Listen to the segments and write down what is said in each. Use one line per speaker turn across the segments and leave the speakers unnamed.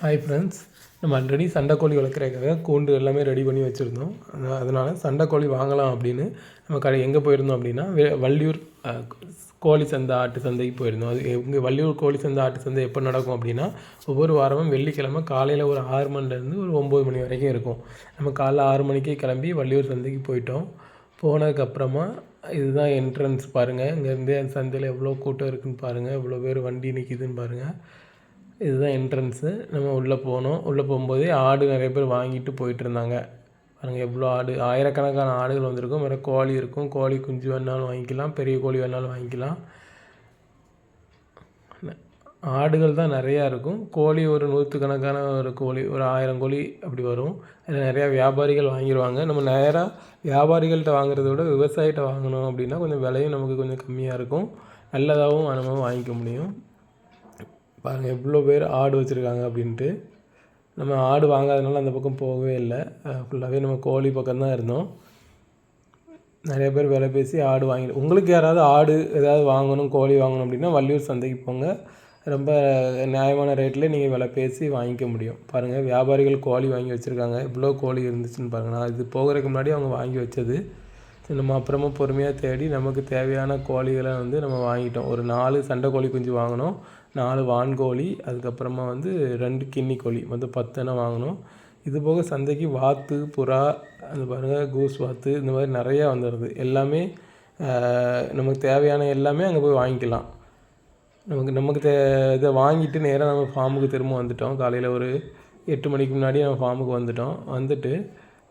Hi friends நம்ம already சண்டைக்கோழி வளர்க்குறதுக்காக கூண்டு எல்லாமே ரெடி பண்ணி வச்சுருந்தோம். அதனால் சண்டைக்கோழி வாங்கலாம் அப்படின்னு நம்ம கடை எங்கே போயிருந்தோம் அப்படின்னா வள்ளியூர் கோழி சந்தை ஆட்டு சந்தைக்கு போயிருந்தோம். அது எங்கே வள்ளியூர் கோழி சந்தை ஆட்டு சந்தை எப்போ நடக்கும் அப்படின்னா ஒவ்வொரு வாரமும் வெள்ளிக்கிழமை காலையில் ஒரு ஆறு மணிலேருந்து ஒரு ஒம்பது மணி வரைக்கும் இருக்கும். நம்ம காலைல ஆறு மணிக்கே கிளம்பி வள்ளியூர் சந்தைக்கு போயிட்டோம். போனதுக்கப்புறமா இதுதான் என்ட்ரன்ஸ் பாருங்கள் இங்கேருந்து அந்த சந்தையில் எவ்வளோ கூட்டம் இருக்குதுன்னு பாருங்கள் எவ்வளோ பேர் வண்டி நிற்கிதுன்னு பாருங்கள் இதுதான் என்ட்ரன்ஸு நம்ம உள்ளே போனோம். உள்ளே போகும்போதே ஆடு நிறைய பேர் வாங்கிட்டு போயிட்டுருந்தாங்க பாருங்கள் எவ்வளோ ஆடு. ஆயிரக்கணக்கான ஆடுகள் வந்திருக்கும். வேறு கோழி இருக்கும். கோழி குஞ்சு வேணாலும் வாங்கிக்கலாம். பெரிய கோழி வேணாலும் வாங்கிக்கலாம். ஆடுகள் தான் நிறையா இருக்கும். கோழி ஒரு நூற்றுக்கணக்கான ஒரு கோழி ஒரு ஆயிரம் கோழி அப்படி வரும். அதில் நிறையா வியாபாரிகள் வாங்கிடுவாங்க நம்ம நேராக வியாபாரிகள்கிட்ட வாங்குறத விட விவசாயிகிட்ட வாங்கினோம் அப்படின்னா கொஞ்சம் விலையும் நமக்கு கொஞ்சம் கம்மியாக இருக்கும். நல்லதாகவும் நம்ம வாங்கிக்க முடியும். பாருங்கள் எவ்வளோ பேர் ஆடு வச்சுருக்காங்க அப்படின்ட்டு. நம்ம ஆடு வாங்காதனால அந்த பக்கம் போகவே இல்லை. ஃபுல்லாகவே நம்ம கோழி பக்கம் தான் இருந்தோம். நிறைய பேர் விலை பேசி ஆடு வாங்கி உங்களுக்கு யாராவது ஆடு ஏதாவது வாங்கணும் கோழி வாங்கணும் அப்படின்னா வள்ளியூர் சந்தைக்கு போங்க. ரொம்ப நியாயமான ரேட்டில் நீங்கள் விலை பேசி வாங்கிக்க முடியும். பாருங்கள் வியாபாரிகள் கோழி வாங்கி வச்சுருக்காங்க. இவ்வளோ கோழி இருந்துச்சுன்னு பாருங்கள் நான் இது போகிறதுக்கு முன்னாடி அவங்க வாங்கி வச்சது. நம்ம அப்புறமா பொறுமையாக தேடி நமக்கு தேவையான கோழிகளை வந்து நம்ம வாங்கிட்டோம். ஒரு நாலு சண்டை கோழி குஞ்சு வாங்கினோம். நாலு வான்கோழி அதுக்கப்புறமா வந்து ரெண்டு கின்னி கோழி மொத்தம் பத்தனை வாங்கினோம். இது போக சந்தைக்கு வாத்து புறா அந்த பாருங்கள் கூஸ் வாத்து இந்த மாதிரி நிறையா வந்துடுது எல்லாமே நமக்கு தேவையான எல்லாமே அங்கே போய் வாங்கிக்கலாம். நமக்கு நமக்கு தே இதை வாங்கிட்டு நேராக நம்ம ஃபார்முக்கு திரும்ப வந்துட்டோம். காலையில் ஒரு எட்டு மணிக்கு முன்னாடி நம்ம ஃபார்முக்கு வந்துட்டோம். வந்துட்டு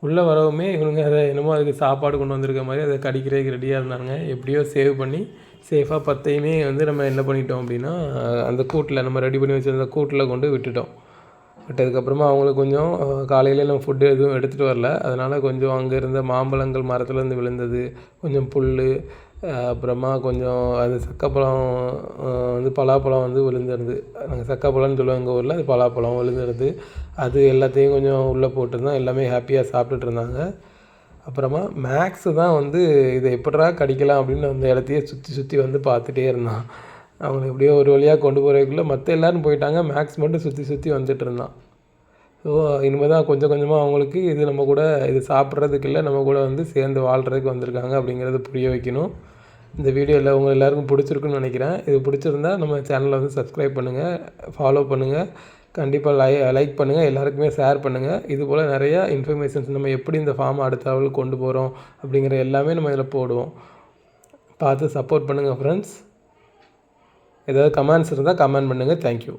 உள்ளே வரவுமே இவங்க அதை என்னமோ அதுக்கு சாப்பாடு கொண்டு வந்திருக்க மாதிரி அதை கடிக்கிறதுக்கு ரெடியாக இருந்தாங்க. எப்படியோ சேவ் பண்ணி சேஃபாக பத்தையுமே வந்து நம்ம என்ன பண்ணிட்டோம் அப்படின்னா அந்த கூட்டில் நம்ம ரெடி பண்ணி வச்சுருந்த கூட்டில் கொண்டு விட்டுட்டோம். விட்டதுக்கப்புறமா அவங்களுக்கு கொஞ்சம் காலையில் நம்ம ஃபுட்டு எதுவும் எடுத்துகிட்டு வரல. அதனால் கொஞ்சம் அங்கே இருந்த மாம்பழங்கள் மரத்துலேருந்து விழுந்தது கொஞ்சம் புல் அப்புறமா கொஞ்சம் அது சக்கப்பழம் வந்து பலாப்பழம் வந்து விழுந்துருது நாங்கள் சக்கப்பழம்னு சொல்லுவோம் எங்கள் ஊரில் அது பலாப்பழம் விழுந்துருது அது எல்லாத்தையும் கொஞ்சம் உள்ளே போட்டு தான் எல்லாமே ஹாப்பியாக சாப்பிட்டுட்டு இருந்தாங்க அப்புறமா மேக்ஸு தான் வந்து இதை எப்படிரா கடிக்கலாம் அப்படின்னு அந்த இடத்தையே சுற்றி சுற்றி வந்து பார்த்துட்டே இருந்தான். அவங்களை எப்படியோ ஒரு வழியாக கொண்டு போகிறதுக்குள்ளே மற்ற எல்லோரும் போயிட்டாங்க. மேக்ஸ் மட்டும் சுற்றி சுற்றி வந்துட்டு இருந்தான் இனிமேல் தான் கொஞ்சம் கொஞ்சமாக அவங்களுக்கு இது நம்ம கூட இது சாப்பிட்றதுக்கு இல்லை நம்ம கூட வந்து சேர்ந்து வாழ்கிறதுக்கு வந்திருக்காங்க அப்படிங்கிறத புரிய வைக்கணும். இந்த வீடியோவில் உங்கள் எல்லாருக்கும் பிடிச்சிருக்குன்னு நினைக்கிறேன். இது பிடிச்சிருந்தா நம்ம சேனலை வந்து சப்ஸ்கிரைப் பண்ணுங்கள் ஃபாலோ பண்ணுங்கள் கண்டிப்பாக லை லைக் பண்ணுங்கள் எல்லாருக்குமே ஷேர் பண்ணுங்கள் இது போல் நிறையா இன்ஃபர்மேஷன்ஸ் நம்ம எப்படி இந்த ஃபார்ம் அடுத்த லெவலுக்கு கொண்டு போகிறோம் அப்படிங்கிற எல்லாமே நம்ம இதில் போடுவோம். பார்த்து சப்போர்ட் பண்ணுங்கள் ஃப்ரெண்ட்ஸ் ஏதாவது கமெண்ட்ஸ் இருந்தால் கமெண்ட் பண்ணுங்கள் தேங்க்யூ